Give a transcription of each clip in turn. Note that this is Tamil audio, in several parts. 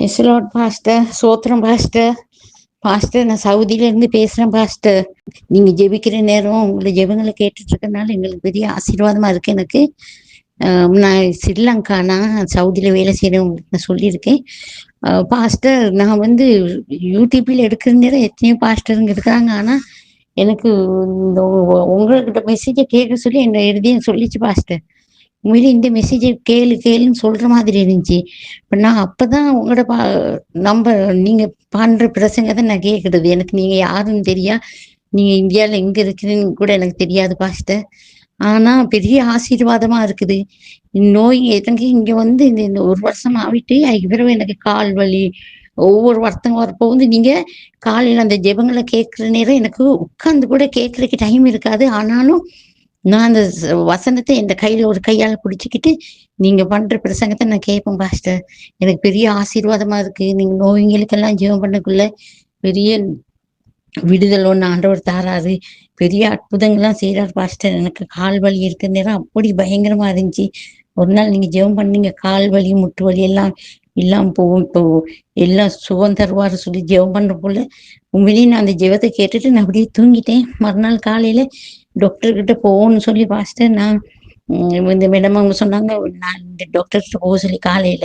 பேசலாட் பாஸ்டர் சோத்திரம் பாஸ்டர் பாஸ்டர் நான் சவுதியில இருந்து பேசுறேன் பாஸ்டர். நீங்க ஜெபிக்கிற நேரம் உங்களை ஜெபங்களை கேட்டுட்டு இருக்கனால எங்களுக்கு பெரிய ஆசீர்வாதமா இருக்கு எனக்கு. நான் ஸ்ரீலங்கா நான் சவுதியில வேலை செய்யறேன் நான் சொல்லியிருக்கேன். பாஸ்டர் நான் வந்து யூடியூப்பில் எடுக்கிற நேரம் எத்தனையோ பாஸ்டருங்க இருக்கிறாங்க ஆனா எனக்கு இந்த உங்ககிட்ட மெசேஜை கேட்க சொல்லி என்ன எழுதியும் சொல்லிச்சு பாஸ்டர். உண்மையில இந்த மெசேஜை கேளு கேளுன்னு சொல்ற மாதிரி இருந்துச்சு. இப்ப நான் அப்பதான் உங்களோட பா நம்ப நீங்க பண்ற பிரசங்க தான் நான் கேக்குறது. எனக்கு நீங்க யாருன்னு தெரியா? நீங்க இந்தியால எங்க இருக்கிறீன்னு கூட எனக்கு தெரியாது பாஸ்டர் ஆனா பெரிய ஆசீர்வாதமா இருக்குது. நோய் எனக்கு இங்க வந்து இந்த இந்த ஒரு வருஷம் ஆகிட்டு அதுக்கு பிறகு எனக்கு கால் வலி ஒவ்வொரு வருத்தம் வரப்போ வந்து நீங்க காலையில அந்த ஜெபங்களை கேட்கிற நேரம் எனக்கு உட்கார்ந்து கூட கேட்கறதுக்கு டைம் இருக்காது. ஆனாலும் நான் அந்த வசனத்தை இந்த கையில ஒரு கையால பிடிச்சிக்கிட்டு நீங்க பண்ற பிரசங்கத்தை நான் கேட்பேன் பாஸ்டர். எனக்கு பெரிய ஆசீர்வாதமா இருக்கு. நீங்க நோய்களுக்கெல்லாம் ஜெபம் பண்ணக்குள்ள பெரிய விடுதல் ஒன்று ஆண்டவர் தாராரு. பெரிய அற்புதங்கள்லாம் செய்கிறார் பாஸ்டர். எனக்கு கால் வலி இருக்கிற நேரம் அப்படி பயங்கரமா இருந்துச்சு. ஒரு நாள் நீங்க ஜெபம் பண்ணீங்க கால் வலி முட்டு வலி எல்லாம் இல்லாம போகும் இப்போ எல்லாம் சுகம் தருவார் சொல்லி ஜெபம் பண்ற போல உண்மையிலேயே நான் அந்த ஜெபத்தை கேட்டுட்டு நான் அப்படியே தூங்கிட்டேன். மறுநாள் காலையில டாக்டர் கிட்ட போகணும்னு சொல்லி பாஸ்டர் நான் இந்த மேடம் அவங்க சொன்னாங்க நான் இந்த டாக்டர் கிட்ட போக சொல்லி காலையில.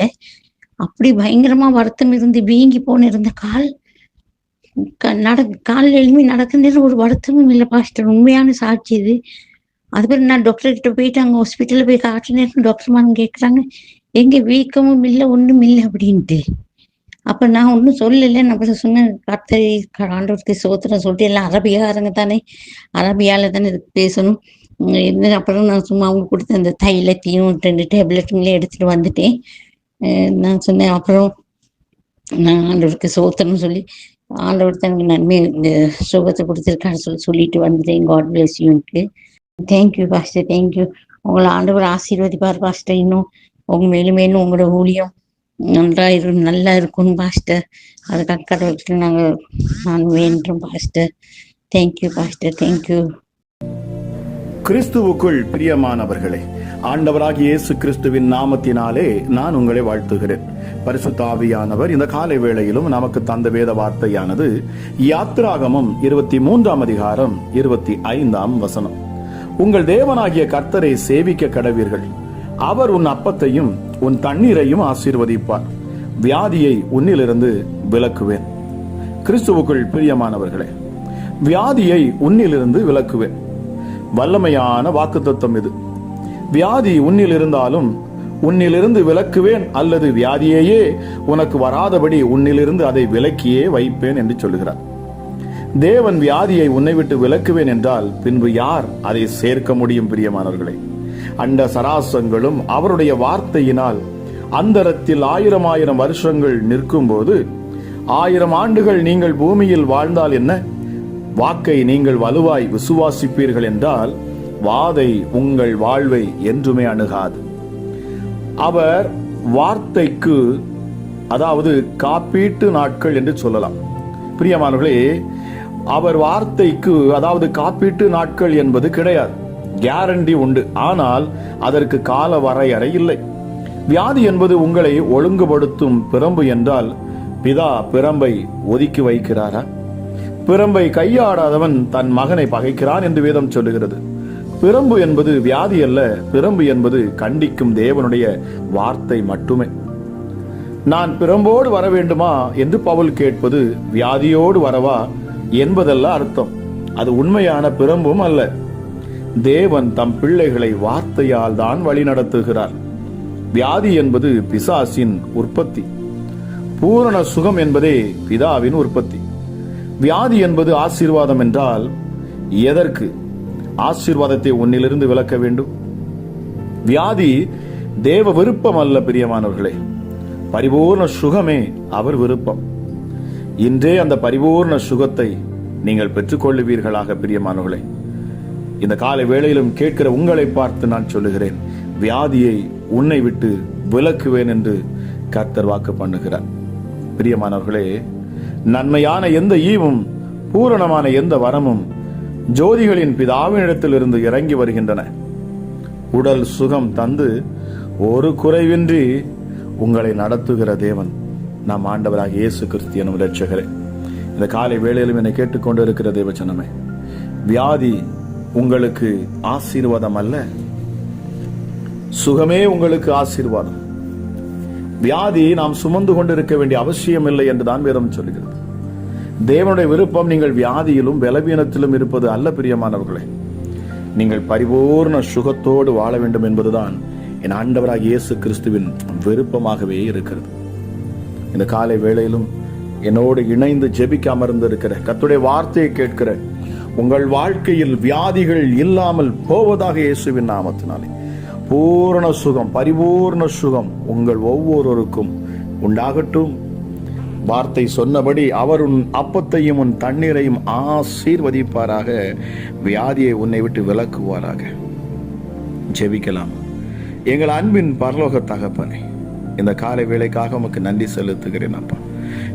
அப்படி பயங்கரமா வருத்தம் இருந்து வீங்கி போன இருந்த கால் நட காலில் எழுமி நடக்குன்னு நேரம் ஒரு வருத்தமும் இல்லை பாஸ்டர் உண்மையான சாட்சி இது. அதுக்கப்புறம் நான் டாக்டர் கிட்ட போயிட்டு அங்கே ஹாஸ்பிட்டலில் போய் காட்டுற நேரம் டாக்டர் மேடம் கேட்குறாங்க எங்க வீக்கமும் இல்லை ஒன்றும் இல்லை அப்படின்ட்டு. அப்ப நான் ஒன்றும் சொல்லல. நான் அப்புறம் சொன்னேன் கர்த்தரை ஆண்டவருக்கு சோத்திரம் சொல்லிட்டு எல்லாம் அரபியாரங்க தானே. அரபியால தானே இதுக்கு பேசணும். என்ன அப்புறம் நான் சும்மா அவங்க கொடுத்த அந்த தைலத்தையும் ரெண்டு டேப்லெட்டுங்களே எடுத்துட்டு வந்துட்டேன். நான் சொன்னேன் அப்புறம் நான் ஆண்டவருக்கு சோத்திரம் சொல்லி ஆண்டவர் தனக்கு நன்மை இந்த சுகத்தை கொடுத்துருக்கான்னு சொல்லி சொல்லிட்டு வந்துட்டேன். God bless யூன்ட்டு thank you pastor thank you உங்களை ஆண்டவர் ஆசீர்வதிப்பார் பாஸ்டர் இன்னும் உங்க மேலும் மேலும் உங்களோட ஊழியம் நன்றா இரு நல்லா இருக்கும் பாஸ்டர். அதுக்காக கடவுளுக்கு நாங்கள் நான் வேண்டுறோம் pastor. Thank you pastor. Thank you கிறிஸ்துவுக்குள் பிரியமானவர்களே ஆண்டவராகிய இயேசு கிறிஸ்துவின் நாமத்தினாலே நான் உங்களை வாழ்த்துகிறேன். பரிசுத்தாவியானவர் இந்த காலை வேளையிலும் நமக்கு தந்த வேத வார்த்தையானது யாத்ராகமம் இருபத்தி மூன்றாம் அதிகாரம் இருபத்தி ஐந்தாம் வசனம். உங்கள் தேவனாகிய கர்த்தரை சேவிக்க கடவீர்கள். அவர் உன் அப்பத்தையும் உன் தண்ணீரையும் ஆசீர்வதிப்பார். வியாதியை உன்னிலிருந்து விலக்குவேன். கிறிஸ்துவுக்குள் பிரியமானவர்களே வியாதியை உன்னிலிருந்து விலக்குவேன். வல்லமையான வாக்குத்தத்தம் இது. வியாதி உன்னில் இருந்தாலும் உன்னிலிருந்து விலக்குவேன் அல்லது வியாதியையே உனக்கு வராதபடி உன்னிலிருந்து அதை விலக்கியே வைப்பேன் என்று சொல்லுகிறார். தேவன் வியாதியை உன்னை விட்டு விலக்குவேன் என்றால் பின்பு யார் அதை சேர்க்க முடியும் பிரியமானவர்களே? அண்ட சராசங்களும் அவருடைய வார்த்தையினால் அந்தரத்தில் ஆயிரம் ஆயிரம் வருஷங்கள் நிற்கும்போது ஆயிரம் ஆண்டுகள் நீங்கள் பூமியில் வாழ்ந்தால் என்ன? வாக்கை நீங்கள் வலுவாய் விசுவாசிப்பீர்கள் என்றால் வாதை உங்கள் வாழ்வை என்றுமே அணுகாது. அவர் வார்த்தைக்கு அதாவது காப்பீட்டு நாட்கள் என்று சொல்லலாம். பிரியமானவர்களே அவர் வார்த்தைக்கு அதாவது காப்பீட்டு நாட்கள் என்பது கிடையாது. கேரண்டி உண்டு. ஆனால் அதற்கு கால வரையறை இல்லை. வியாதி என்பது உங்களை ஒழுங்குபடுத்தும் பிரம்பு என்றால் பிதா பிரம்பை ஒதுக்கி வைக்கிறாரா? பிரம்பை கையாடாதவன் தன் மகனை பகைக்கிறான் என்று வேதம் சொல்லுகிறது. பிரம்பு என்பது வியாதி அல்ல பிரம்பு என்பது கண்டிக்கும் தேவனுடைய வார்த்தை மட்டுமே. நான் பிரம்போடு வர வேண்டுமா என்று பவுல் கேட்பது வியாதியோடு வரவா என்பதல்ல அர்த்தம். அது உண்மையான பிரம்பும் அல்ல. தேவன் தம் பிள்ளைகளை வார்த்தையால் தான் வழிநடத்துகிறார். வியாதி என்பது பிசாசின் உற்பத்தி. பூரண சுகம் என்பதே பிதாவின் உற்பத்தி. வியாதி என்பது ஆசீர்வாதம் என்றால் எதற்கு ஆசீர்வாதத்தை உன்னிலிருந்து விலக்க வேண்டும்? வியாதி தேவ விருப்பம் அல்ல பிரியமானவர்களே. பரிபூர்ண சுகமே அவர் விருப்பம். இன்றே அந்த பரிபூர்ண சுகத்தை நீங்கள் பெற்றுக்கொள்ளுவீர்களாக பிரியமானவர்களே. இந்த காலை வேளையிலும் கேட்கிற உங்களை பார்த்து நான் சொல்லுகிறேன். வியாதியை உன்னை விட்டு விலக்குவேன் என்று கர்த்தர் வாக்கு பண்ணுகிறார். பிரியமானவர்களே நன்மையான எந்த ஈவும் பூரணமான எந்த வரமும் ஜோதிகளின் பிதாவினிடத்திலிருந்து இறங்கி வருகின்றன. உடல் சுகம் தந்து ஒரு குறைவின்றி உங்களை நடத்துகிற தேவன் நாம் ஆண்டவராக இயேசு கிறிஸ்து எனும் இரட்சகரே. இந்த காலை வேளையிலும் என்னை கேட்டுக்கொண்டு இருக்கிற தேவச்சனமே வியாதி உங்களுக்கு ஆசீர்வாதம் அல்ல. சுகமே உங்களுக்கு ஆசீர்வாதம். வியாதி நாம் சுமந்து கொண்டிருக்க வேண்டிய அவசியம் இல்லை என்றுதான் வேதம் சொல்கிறது தேவனுடைய விருப்பம் நீங்கள் வியாதியிலும் பலவீனத்திலும் இருப்பது அல்ல பிரியமானவர்களே. நீங்கள் பரிபூர்ண சுகத்தோடு வாழ வேண்டும் என்பதுதான் என் ஆண்டவராக இயேசு கிறிஸ்துவின் விருப்பமாகவே இருக்கிறது. இந்த காலை வேளையிலும் என்னோடு இணைந்து ஜெபிக்க அமர்ந்திருக்கிற கத்துடைய வார்த்தையை கேட்கிற உங்கள் வாழ்க்கையில் வியாதிகள் இல்லாமல் போவதாக இயேசுவின் நாமத்தினாலே. பூரண சுகம் பரிபூர்ண சுகம் உங்கள் ஒவ்வொருவருக்கும் உண்டாகட்டும். வார்த்தை சொன்னபடி அவர் உன் அப்பத்தையும் உன் தண்ணீரையும் ஆசீர்வதிப்பாராக. வியாதியை உன்னை விட்டு விலக்குவாராக. ஜெபிக்கலாம். எங்கள் அன்பின் பரலோக தகப்பனே இந்த காலை வேலைக்காக உமக்கு நன்றி செலுத்துகிறேன் அப்பா.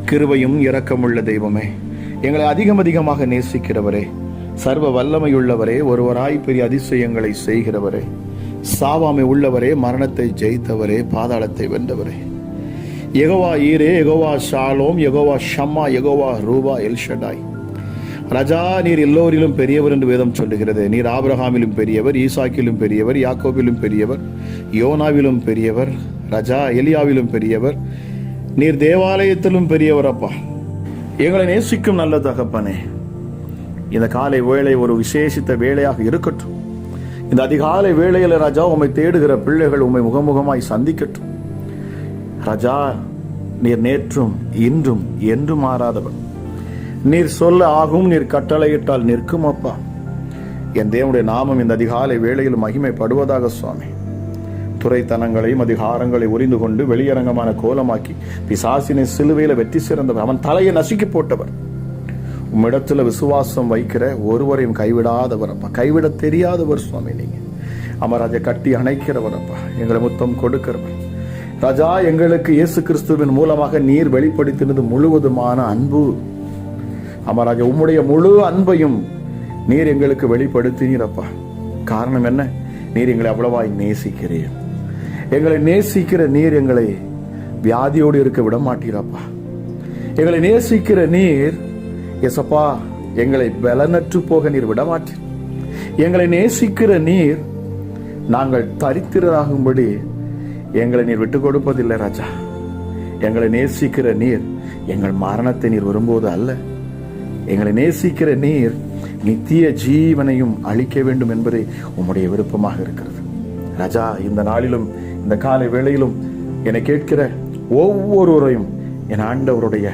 கிருபையும் இரக்கமுள்ள தெய்வமே எங்களை அதிகம் அதிகமாக நேசிக்கிறவரே சர்வ வல்லமையுள்ளவரே ஒருவராய் பெரிய அதிசயங்களை செய்கிறவரே. சாவாமை உள்ளவரே மரணத்தை ஜெயித்தவரே பாதாளத்தை வென்றவரே. எகோவா ஈரே எகோவா ஷாலோம் எகோவா ஷம்மா எகோவா ரூபா எல்ஷடாய் ரஜா நீர் எல்லோரிலும் பெரியவர் என்று வேதம் சொல்லுகிறது. நீர் ஆபிரஹாமிலும் பெரியவர் ஈசாக்கிலும் பெரியவர் யாக்கோபிலும் பெரியவர் யோனாவிலும் பெரியவர் ரஜா எலியாவிலும் பெரியவர். நீர் தேவாலயத்திலும் பெரியவர் அப்பா. எங்களை நேசிக்கும் நல்ல தகப்பனே. இந்த காலை வேளை ஒரு விசேஷித்த வேலையாக இருக்கட்டும். இந்த அதிகாலை வேளையில் ராஜா உம்மை தேடுகிற பிள்ளைகள் உம்மை முகமுகமாய் சந்திக்கட்டும். ராஜா நீர் நேற்றும் இன்றும் என்றும் மாறாதவர். நீர் சொல்ல ஆகும் நீர் கட்டளையிட்டால் நிற்கும் அப்பா. என் தேவனுடைய நாமம் இந்த அதிகாலை வேளையில் மகிமைப்படுவதாக சுவாமி. துறைத்தனங்களையும் அதிகாரங்களை உரிந்து கொண்டு வெளியரங்கமான கோலமாக்கி பிசாசினை சிலுவையில் வெற்றி சிறந்தவர். அவன் தலையை நசுக்கி போட்டவர். உம்மிடத்தில் விசுவாசம் வைக்கிற ஒருவரையும் கைவிடாதவர் அப்பா கைவிட தெரியாதவர் சுவாமி நீங்கள் அமராஜை கட்டி அணைக்கிறவர் அப்பா எங்களை முத்தம் கொடுக்கிறவர். ராஜா எங்களுக்கு இயேசு கிறிஸ்துவின் மூலமாக நீர் வெளிப்படுத்தினது முழுவதுமான அன்பு. அமராஜா உம்முடைய முழு அன்பையும் நீர் எங்களுக்கு வெளிப்படுத்தினீரப்பா. காரணம் என்ன? நீர் எங்களை அவ்வளவாய் நேசிக்கிறீர். எங்களை நேசிக்கிற நீர் எங்களை வியாதியோடு இருக்க விட மாட்டீரப்பா. எங்களை நேசிக்கிற நீர் எசப்பா எங்களை பலனற்று போக நீர் விடமாட்டீர். எங்களை நேசிக்கிற நீர் நாங்கள் தரித்திரராகும்படி எங்களை நீர் விட்டு கொடுப்பதில்லை ராஜா. எங்களை நேசிக்கிற நீர் எங்கள் மரணத்தை நீர் வரும்போது அல்ல. எங்களை நேசிக்கிற நீர் நித்திய ஜீவனையும் அளிக்க வேண்டும் என்பதே உம்முடைய விருப்பமாக இருக்கிறது. ராஜா இந்த நாளிலும் இந்த காலை வேளையிலும் என்னை கேட்கிற ஒவ்வொருவரையும் என் ஆண்டவருடைய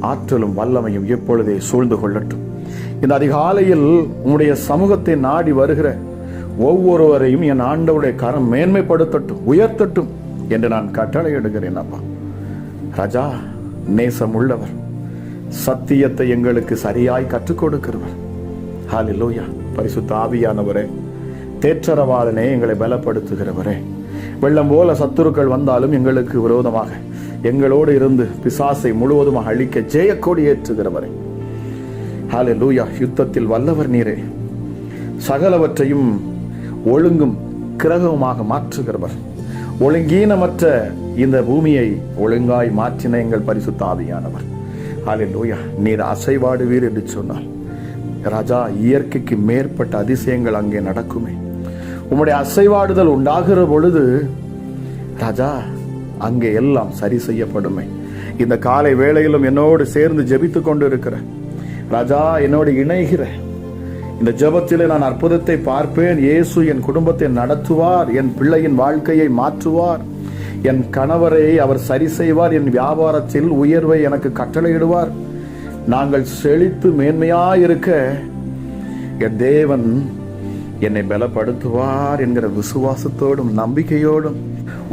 ஆற்றலும் வல்லமையும் எப்பொழுதே சூழ்ந்து கொள்ளட்டும். இந்த அதிகாலையில் உன்னுடைய சமூகத்தை நாடி வருகிற ஒவ்வொருவரையும் என் ஆண்டவுடைய கரம் மேன்மைப்படுத்தட்டும் உயர்த்தட்டும் என்று நான் கட்டளை எடுக்கிறேன் அப்பா. ராஜா நேசம் உள்ளவர் சத்தியத்தை எங்களுக்கு சரியாய் கற்றுக் கொடுக்கிறவர். ஹalleluya. பரிசுத்த ஆவியானவரே தேற்றரவாதனே எங்களை பலப்படுத்துகிறவரே. வெள்ளம் போல சத்துருக்கள் வந்தாலும் எங்களுக்கு விரோதமாக. எங்களோடு இருந்து பிசாசை முழுவதுமாக அழிக்க ஜெயக்கோடி ஏற்றுகிறவரே. லூயா யுத்தத்தில் வல்லவர் நீரே. சகலவற்றையும் ஒழுங்கும் கிரகமாக மாற்றுகிறவர். ஒழுங்கீனமற்ற இந்த பூமியை ஒழுங்காய் மாற்றின எங்கள் பரிசுத்த ஆவியானவர். லூயா நீர் அசைவாடுவீர் என்று சொன்னால் ராஜா இயற்கைக்கு மேற்பட்ட அதிசயங்கள் அங்கே நடக்குமே. உம்முடைய அசைவாடுதல் உண்டாகிற பொழுது ராஜா அங்கே எல்லாம் சரி செய்யப்படுமே. இந்த காலை வேளையிலும் என்னோடு சேர்ந்து ஜெபித்து கொண்டு இருக்கிற ராஜா என்னோடு இணைகிற. இந்த ஜபத்திலே நான் அற்புதத்தை பார்ப்பேன். இயேசு என் குடும்பத்தை நடத்துவார். என் பிள்ளையின் வாழ்க்கையை மாற்றுவார். என் கணவரை அவர் சரி செய்வார். என் வியாபாரத்தில் உயர்வை எனக்கு கட்டளையிடுவார். நாங்கள் செழித்து மேன்மையாயிருக்க என் தேவன் என்னை பலப்படுத்துவார் என்கிற விசுவாசத்தோடும் நம்பிக்கையோடும்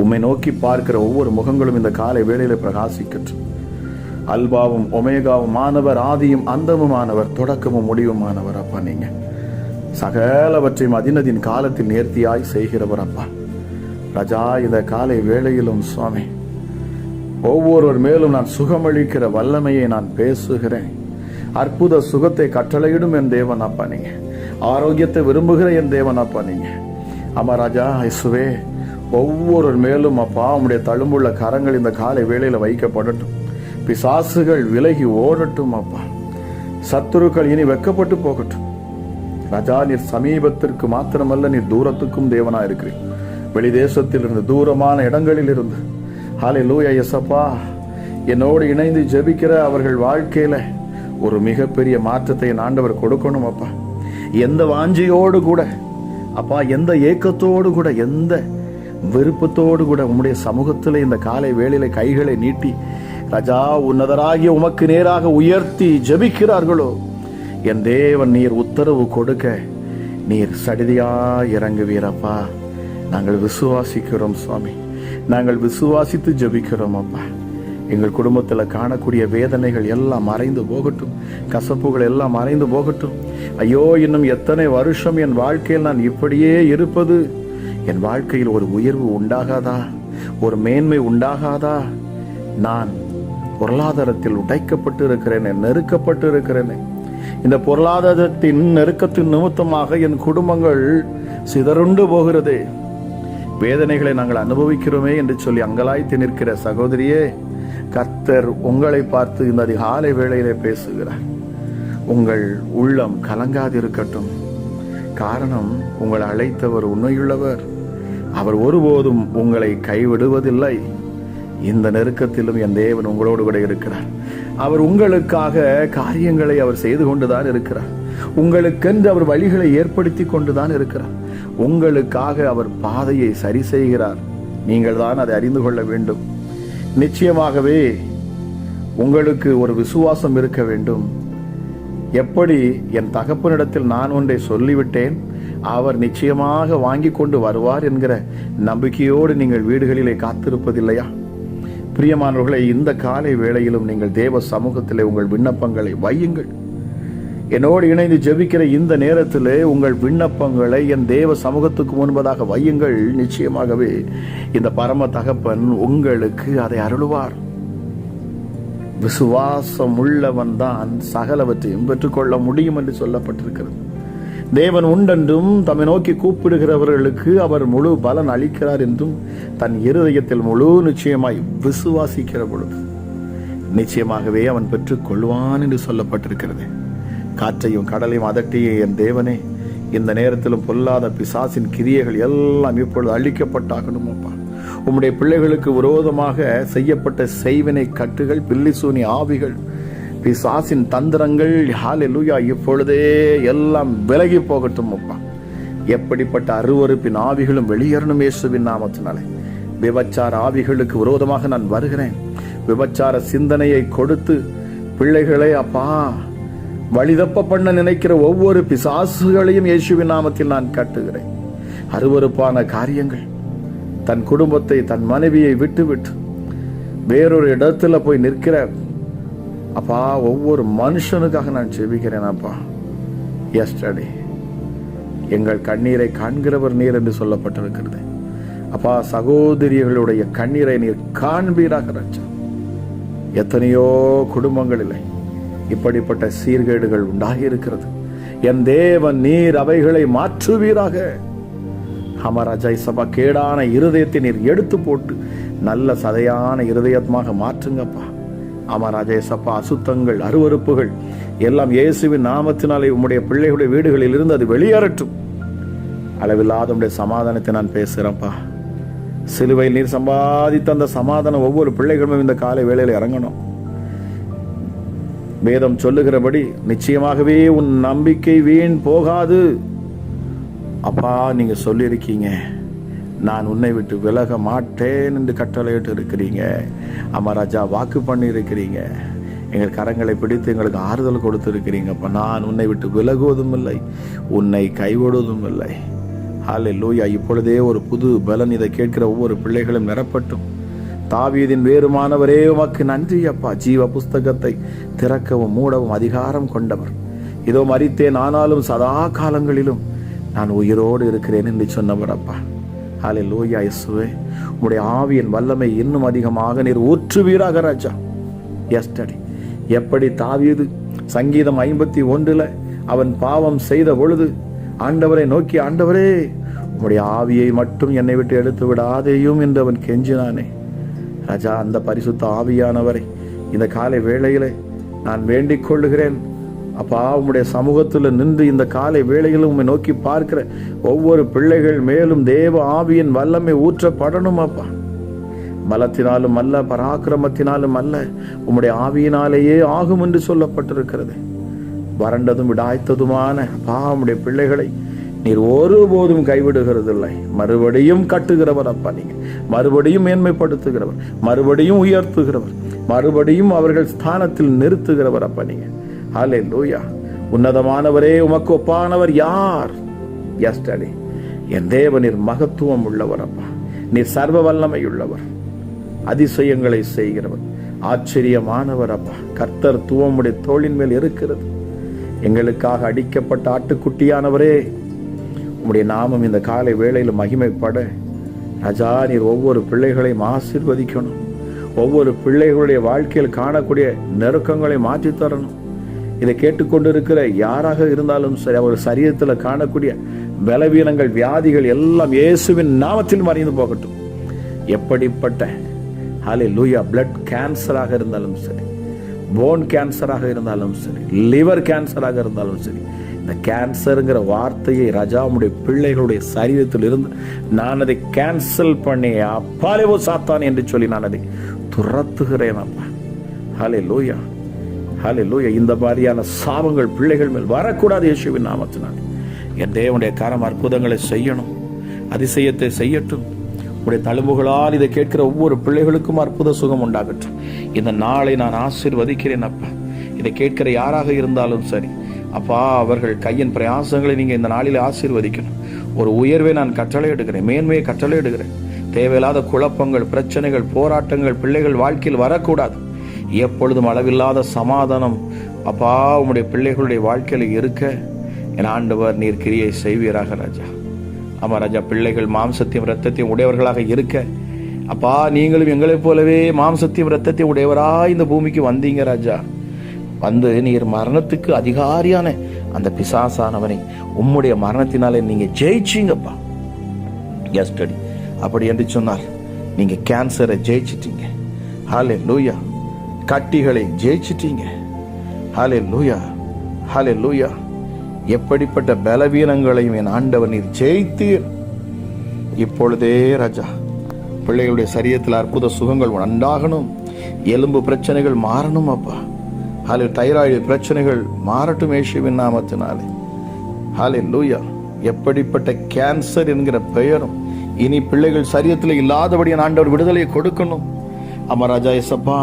உம்மை நோக்கி பார்க்கிற ஒவ்வொரு முகங்களும் இந்த காலை வேளையில பிரகாசிக்கட்டும். அல்பாவும் ஒமேகாவும் மாணவர் ஆதியும் அந்தமுமானவர் தொடக்கமும் முடிவுமானவர் அப்பா நீங்க. சகலவற்றையும் அதினதின் காலத்தில் நேர்த்தியாய் செய்கிறவர் அப்பா. ரஜா இந்த காலை வேளையிலும் சுவாமி ஒவ்வொருவர் மேலும் நான் சுகமளிக்கிற வல்லமையை நான் பேசுகிறேன். அற்புத சுகத்தை கட்டளையிடும் என் தேவன் அப்பா நீங்க. ஆரோக்கியத்தை விரும்புகிற என் தேவன் அப்பா நீங்க. ஆமா ராஜா இசுவே ஒவ்வொரு மேலும் அப்பா உம்முடைய தழும்புள்ள கரங்கள் இந்த காலை வேலையில் வைக்கப்படட்டும். பிசாசுகள் விலகி ஓடட்டும் அப்பா. சத்துருக்கள் இனி வெக்கப்பட்டு போகட்டும். ராஜா நீர் சமீபத்திற்கு மாத்திரமல்ல நீர் தூரத்துக்கும் தேவனா இருக்கிறீர் வெளி தேசத்தில் இருந்து தூரமான இடங்களில் இருந்து ஹாலே லூயா எஸ்அப்பா என்னோடு இணைந்து ஜெபிக்கிற அவர்கள் வாழ்க்கையில ஒரு மிகப்பெரிய மாற்றத்தை ஆண்டவர் கொடுக்கணும் அப்பா. எந்த வாஞ்சியோடு கூட அப்பா எந்த ஏக்கத்தோடு கூட எந்த விருப்பத்தோடு கூட உம்முடைய சமூகத்தில் இந்த காலை வேளையில கைகளை நீட்டி ராஜா உன்னதராகிய உமக்கு நேராக உயர்த்தி ஜெபிக்கிறார்களோ? என் தேவன் நீர் உத்தரவு கொடுக்க நீர் சடிதியா இறங்குவீரப்பா. நாங்கள் விசுவாசிக்கிறோம் சுவாமி. நாங்கள் விசுவாசித்து ஜெபிக்கிறோம் அப்பா. எங்கள் குடும்பத்தில் காணக்கூடிய வேதனைகள் எல்லாம் மறைந்து போகட்டும். கசப்புகள் எல்லாம் மறைந்து போகட்டும். ஐயோ இன்னும் எத்தனை வருஷம் என் வாழ்க்கையில் நான் இப்படியே இருப்பது? என் வாழ்க்கையில் ஒரு உயர்வு உண்டாகாதா? ஒரு மேன்மை உண்டாகாதா? நான் பொருளாதாரத்தில் உடைக்கப்பட்டு இருக்கிறேனே நெருக்கப்பட்டு இருக்கிறேனே இந்த பொருளாதாரத்தின் நெருக்கத்தின் நிமித்தமாக என் குடும்பங்கள் சிதறுண்டு போகிறதே. வேதனைகளை நாங்கள் அனுபவிக்கிறோமே என்று சொல்லி அங்கலாய்த்து நிற்கிற சகோதரியே கர்த்தர் உங்களை பார்த்து இந்த அதிகாலை வேளையிலே பேசுகிறார். உங்கள் உள்ளம் கலங்காதிருக்கட்டும். காரணம் உங்களை அழைத்தவர் உண்மையுள்ளவர். அவர் ஒருபோதும் உங்களை கைவிடுவதில்லை. இந்த நெருக்கத்திலும் என் தேவன் உங்களோடு கூட இருக்கிறார். அவர் உங்களுக்காக காரியங்களை அவர் செய்து கொண்டுதான் இருக்கிறார். உங்களுக்கென்று அவர் வழிகளை ஏற்படுத்தி கொண்டுதான் இருக்கிறார். உங்களுக்காக அவர் பாதையை சரி செய்கிறார். நீங்கள் தான் அதை அறிந்து கொள்ள வேண்டும். நிச்சயமாகவே உங்களுக்கு ஒரு விசுவாசம் இருக்க வேண்டும். எப்படி என் தகப்பனிடத்தில் நான் ஒன்றை சொல்லிவிட்டேன்? அவர் நிச்சயமாக வாங்கி கொண்டு வருவார் என்கிற நம்பிக்கையோடு நீங்கள் வீடுகளிலே காத்திருப்பதில்லையா? பிரியமானவர்களை இந்த காலை வேளையிலும் நீங்கள் தேவ சமூகத்திலே உங்கள் விண்ணப்பங்களை வையுங்கள். என்னோடு இணைந்து ஜெபிக்கிற இந்த நேரத்திலே உங்கள் விண்ணப்பங்களை என் தேவ சமூகத்துக்கு முன்பதாக வையுங்கள். நிச்சயமாகவே இந்த பரம தகப்பன் உங்களுக்கு அதை அருளுவார். விசுவாசம் உள்ளவன் தான் சகலவற்றையும் பெற்றுக்கொள்ள முடியும் என்று சொல்லப்பட்டிருக்கிறது. தேவன் உண்டென்றும் தம்மை நோக்கி கூப்பிடுகிறவர்களுக்கு அவர் முழு பலன் அளிக்கிறார் என்றும் தன் இருதயத்தில் முழு நிச்சயமாய் விசுவாசிக்கிற பொழுது நிச்சயமாகவே அவன் பெற்றுக் கொள்வான் என்று சொல்லப்பட்டிருக்கிறது. காற்றையும் கடலையும் அதட்டிய என் தேவனே இந்த நேரத்திலும் பொல்லாத பிசாசின் கிரியைகள் எல்லாம் இப்பொழுது அழிக்கப்பட்டாகணும் அப்பா. உம்முடைய பிள்ளைகளுக்கு விரோதமாக செய்யப்பட்ட செய்வினை கட்டுகள் பில்லிசூனி ஆவிகள் பிசாசின் தந்திரங்கள் ஹalleluya இப்பொழுதே எல்லாம் விலகி போகட்டும் அப்பா. எப்படிப்பட்ட அருவருப்பின் ஆவிகளும் வெளியேறணும் இயேசுவின் நாமத்தினாலே. விபச்சார ஆவிகளுக்கு விரோதமாக நான் வருகிறேன். விபச்சார சிந்தனையை கொடுத்து பிள்ளைகளே அப்பா வழிதப்ப பண்ண நினைக்கிற ஒவ்வொரு பிசாசுகளையும் இயேசுவின் நாமத்தில் நான் கட்டுகிறேன். அருவருப்பான காரியங்கள். தன் குடும்பத்தை தன் மனைவியை விட்டுவிட்டு வேறொரு இடத்துல போய் நிற்கிற அப்பா ஒவ்வொரு மனுஷனுக்காக நான் ஜெபிக்கிறேனாப்பா எஸ் எஸ்டர்டே எங்கள் கண்ணீரை காண்கிறவர் நீர் என்று சொல்லப்பட்டிருக்கிறது. அப்பா சகோதரிகளுடைய கண்ணீரை நீர் காண்பீராக ராஜா. எத்தனையோ குடும்பங்களில் இப்படிப்பட்ட சீர்கேடுகள் உண்டாகி இருக்கிறது என் தேவன் நீர் அவைகளை மாற்றுவீராக. அமராஜா சபா கேடான இருதயத்தை நீர் எடுத்து போட்டு நல்ல சதையான இருதயமாக மாற்றுங்கப்பா. ஆமா சப்பா அசுத்தங்கள் அருவருப்புகள் எல்லாம் இயேசுவின் நாமத்தினாலே உம்முடைய பிள்ளைகளுடைய வீடுகளில் இருந்து அது வெளியேறட்டும். அளவில்லாத உடைய சமாதானத்தை நான் பேசுகிறேன்ப்பா சிலுவையில் நீர் சம்பாதித்த அந்த சமாதானம் ஒவ்வொரு பிள்ளைகளும் இந்த காலை வேளையில் இறங்கணும். வேதம் சொல்லுகிறபடி நிச்சயமாகவே உன் நம்பிக்கை வீண் போகாது. அப்பா நீங்க சொல்லியிருக்கீங்க. நான் உன்னை விட்டு விலக மாட்டேன் என்று கட்டளையிட்டு இருக்கிறீங்க அமராஜா வாக்கு பண்ணி இருக்கிறீங்க எங்கள் கரங்களை பிடித்து எங்களுக்கு ஆறுதல் கொடுத்துருக்கிறீங்க. அப்போ நான் உன்னை விட்டு விலகுவதும் இல்லை உன்னை கைவிடுவதும் இல்லை. ஹாலே லூயா இப்பொழுதே ஒரு புது பலன் இதை கேட்கிற ஒவ்வொரு பிள்ளைகளும் நிரப்பட்டும். தாவீதின் வேறுமானவரே உமக்கு நன்றி அப்பா. ஜீவ புஸ்தகத்தை திறக்கவும் மூடவும் அதிகாரம் கொண்டவர். இதோ மறித்தேன் ஆனாலும் சதா காலங்களிலும் நான் உயிரோடு இருக்கிறேன் என்று சொன்னவர் அப்பா. ஹாலே லோயா இயேசுவே உங்களுடைய ஆவியின் வல்லமை இன்னும் அதிகமாக நீர் ஊற்றுவீராக ராஜா. எஸ்டடி எப்படி தாவியது? சங்கீதம் ஐம்பத்தி ஒன்றில் அவன் பாவம் செய்த பொழுது ஆண்டவரை நோக்கி ஆண்டவரே உங்களுடைய ஆவியை மட்டும் என்னை விட்டு எடுத்து விடாதேயும் என்று அவன் கெஞ்சினானே. ராஜா அந்த பரிசுத்த ஆவியானவரை இந்த காலை வேளையிலே நான் வேண்டிக் கொள்ளுகிறேன். அப்பா உம்முடைய சமூகத்தில் நின்று இந்த காலை வேளையிலும் உம்மை நோக்கி பார்க்கிற ஒவ்வொரு பிள்ளைகள் மேலும் தேவ ஆவியின் வல்லமை ஊற்றப்படணும் அப்பா. பலத்தினாலும் அல்ல பராக்கிரமத்தினாலும் அல்ல உம்முடைய ஆவியினாலேயே ஆகும் என்று சொல்லப்பட்டிருக்கிறது. வறண்டதும் விடாய்த்ததுமான அப்பா உம்முடைய பிள்ளைகளை நீர் ஒருபோதும் கைவிடுகிறதில்லை. மறுபடியும் கட்டுகிறவர் அப்பா நீங்க. மறுபடியும் மேன்மைப்படுத்துகிறவர் மறுபடியும் உயர்த்துகிறவர் மறுபடியும் அவர்கள் ஸ்தானத்தில் நிறுத்துகிறவர் அப்பா நீங்க. ஹலே லூயா உன்னதமானவரே உமக்கு ஒப்பானவர் யார்? எஸ்டடி என் தேவ நீர் மகத்துவம் உள்ளவர் அப்பா. நீர் சர்வ வல்லமை உள்ளவர். அதிசயங்களை செய்கிறவர். ஆச்சரியமானவர் அப்பா. கர்த்தர் துவமுடைய தோளின் மேல் இருக்கிறது. எங்களுக்காக அடிக்கப்பட்ட ஆட்டுக்குட்டியானவரே உம்முடைய நாமம் இந்த காலை வேளையில் மகிமைப்பட. ரஜா நீர் ஒவ்வொரு பிள்ளைகளையும் ஆசிர்வதிக்கணும். ஒவ்வொரு பிள்ளைகளுடைய வாழ்க்கையில் காணக்கூடிய நெருக்கங்களை மாற்றி தரணும் இதை கேட்டுக்கொண்டிருக்கிற யாராக இருந்தாலும் சரி அவர் சரீரத்தில் காணக்கூடிய பலவீனங்கள் வியாதிகள் எல்லாம் இயேசுவின் நாமத்தில் மறைந்து போகட்டும். எப்படிப்பட்ட ஹாலே லூயா பிளட் கேன்சராக இருந்தாலும் சரி போன் கேன்சராக இருந்தாலும் சரி லிவர் கேன்சராக இருந்தாலும் சரி இந்த கேன்சருங்கிற வார்த்தையை ரஜாவுடைய பிள்ளைகளுடைய சரீரத்தில் இருந்து நான் அதை கேன்சல் பண்ணி அப்பாலேவோ சாத்தான் என்று சொல்லி நான் அதை துரத்துகிறேன் அப்பா. ஹாலே லூயா ஹலெல்லூயா இந்த மாதிரியான சாபங்கள் பிள்ளைகள் மேல் வரக்கூடாது இயேசுவின் நாமத்தினால். என் தேவனுடைய கரம் அற்புதங்களை செய்யணும். அதிசயத்தை செய்யட்டும். உடைய தழும்புகளால் இதை கேட்கிற ஒவ்வொரு பிள்ளைகளுக்கும் அற்புத சுகம் உண்டாகட்டும். இந்த நாளை நான் ஆசீர்வதிக்கிறேன் அப்பா. இதை கேட்கிற யாராக இருந்தாலும் சரி. அப்பா அவர்கள் கையின் பிரயாசங்களை நீங்கள் இந்த நாளில் ஆசீர்வதிக்கணும். ஒரு உயர்வை நான் கட்டளை எடுக்கிறேன் மேன்மையை கட்டளை எடுக்கிறேன் தேவையில்லாத குழப்பங்கள் பிரச்சனைகள் போராட்டங்கள் பிள்ளைகள் வாழ்க்கையில் வரக்கூடாது. எப்பொழுதும் அளவில்லாத சமாதானம் அப்பா உம்முடைய பிள்ளைகளுடைய வாழ்க்கையில் இருக்க என் ஆண்டவர் நீர் கிரியை செய்வீராக ராஜா. ஆமாம் ராஜா பிள்ளைகள் மாம்சத்தையும் ரத்தத்தையும் உடையவர்களாக இருக்க. அப்பா நீங்களும் எங்களைப் போலவே மாம்சத்தையும் ரத்தத்தையும் உடையவராய் இந்த பூமிக்கு வந்தீங்க ராஜா. வந்து நீர் மரணத்துக்கு அதிகாரியான அந்த பிசாசானவனை உம்முடைய மரணத்தினாலே நீங்கள் ஜெயிச்சீங்கப்பா. எஸ்டடி அப்படி என்று சொன்னால் நீங்கள் கேன்சரை ஜெயிச்சிட்டீங்க. ஹாலே லூயா கட்டிகளை ஜெயிச்சிட்டீங்க. ஹாலே லூயா ஹாலே லூயா எப்படிப்பட்ட பலவீனங்களையும் என் ஆண்டவர் நீர் ஜெயித்தீர். இப்பொழுதே ராஜா பிள்ளைகளுடைய சரீரத்தில் அற்புத சுகங்கள் உண்டாகணும். எலும்பு பிரச்சனைகள் மாறணும் அப்பா. ஹாலே தைராய்டு பிரச்சனைகள் மாறட்டும் ஏசுவின் நாமத்தினாலே. ஹாலே லூயா எப்படிப்பட்ட கேன்சர் என்கிற பெயரும் இனி பிள்ளைகள் சரீரத்தில் இல்லாதபடி என் ஆண்டவர் விடுதலையை கொடுக்கணும். அமராஜா ராஜா எசப்பா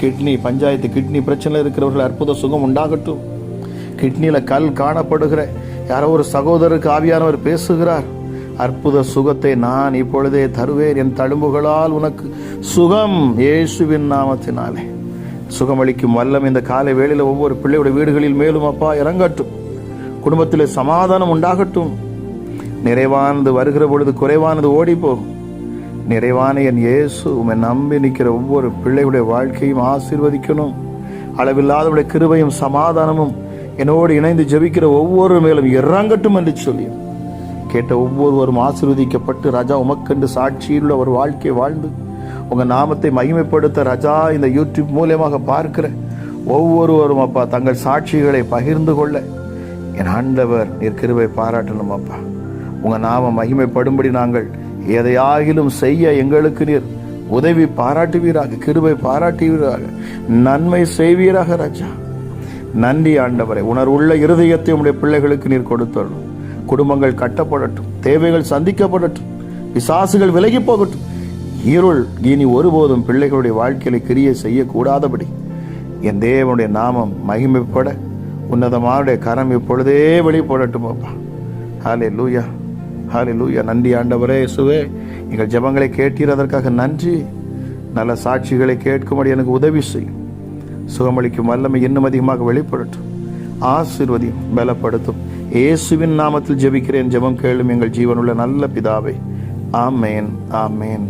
கிட்னி பஞ்சாயத்து கிட்னி பிரச்சனையில் இருக்கிறவர்கள் அற்புத சுகம் உண்டாகட்டும். கிட்னியில் கல் காணப்படுகிற யாரோ ஒரு சகோதரருக்கு ஆவியானவர் பேசுகிறார். அற்புத சுகத்தை நான் இப்பொழுதே தருவேன் என் தழும்புகளால் உனக்கு சுகம் இயேசுவின் நாமத்தினாலே. சுகமளிக்கும் வல்லம் இந்த காலை வேளையில் ஒவ்வொரு பிள்ளையுடைய வீடுகளில் மேலும் அப்பா இறங்கட்டும். குடும்பத்தில் சமாதானம் உண்டாகட்டும். நிறைவானது வருகிற பொழுது குறைவானது ஓடிப்போகும். நிறைவான என் இயேசு உமை நம்பி நிற்கிற ஒவ்வொரு பிள்ளைகளுடைய வாழ்க்கையும் ஆசீர்வதிக்கணும். அளவில்லாதவருடைய கிருபையும் சமாதானமும் என்னோடு இணைந்து ஜெபிக்கிற ஒவ்வொரு மேலும் இறங்கட்டும் என்று சொல்லி கேட்ட ஒவ்வொருவரும் ஆசீர்வதிக்கப்பட்டு ராஜா உமக்கென்று சாட்சியுள்ள ஒரு வாழ்க்கை வாழ்ந்து உங்கள் நாமத்தை மகிமைப்படுத்த ராஜா இந்த யூடியூப் மூலியமாக பார்க்கிற ஒவ்வொருவரும் அப்பா தங்கள் சாட்சிகளை பகிர்ந்து கொள்ள. என் ஆண்டவர் நீர் கிருபை பாராட்டணும் அப்பா உங்கள் நாம மகிமைப்படும்படி நாங்கள் எதையாகிலும் செய்ய எங்களுக்கு நீர் உதவி பாராட்டுவீராக கிருபை பாராட்டுவீராக நன்மை செய்வீராக ராஜா. நன்றி ஆண்டவரை. உணர்வுள்ள இருதயத்தை உடைய பிள்ளைகளுக்கு நீர் கொடுத்தரணும். குடும்பங்கள் கட்டப்படட்டும் தேவைகள் சந்திக்கப்படட்டும் விசாசுகள் விலகி போகட்டும். இருள் இனி ஒருபோதும் பிள்ளைகளுடைய வாழ்க்கையில கிரியை செய்யக்கூடாதபடி என் தேவனுடைய நாமம் மகிமைப்பட உன்னதமானுடைய கரம் இப்பொழுதே வெளிப்படட்டும் அப்பா. ஹாலே லூயா ஹாலே லூயா நன்றி ஆண்டவரே இயேசுவே. எங்கள் ஜெபங்களை கேட்டீர் அதற்காக நன்றி. நல்ல சாட்சிகளை கேட்கும்படி எனக்கு உதவி செய்யும் சுகமளிக்கும் வல்லமை இன்னும் அதிகமாக வெளிப்படட்டும். ஆசிர்வதியும் பலப்படுத்தும். இயேசுவின் நாமத்தில் ஜெபிக்கிறேன். ஜெபம் கேளும் எங்கள் ஜீவனுள்ள நல்ல பிதாவை. ஆமேன் ஆமேன்.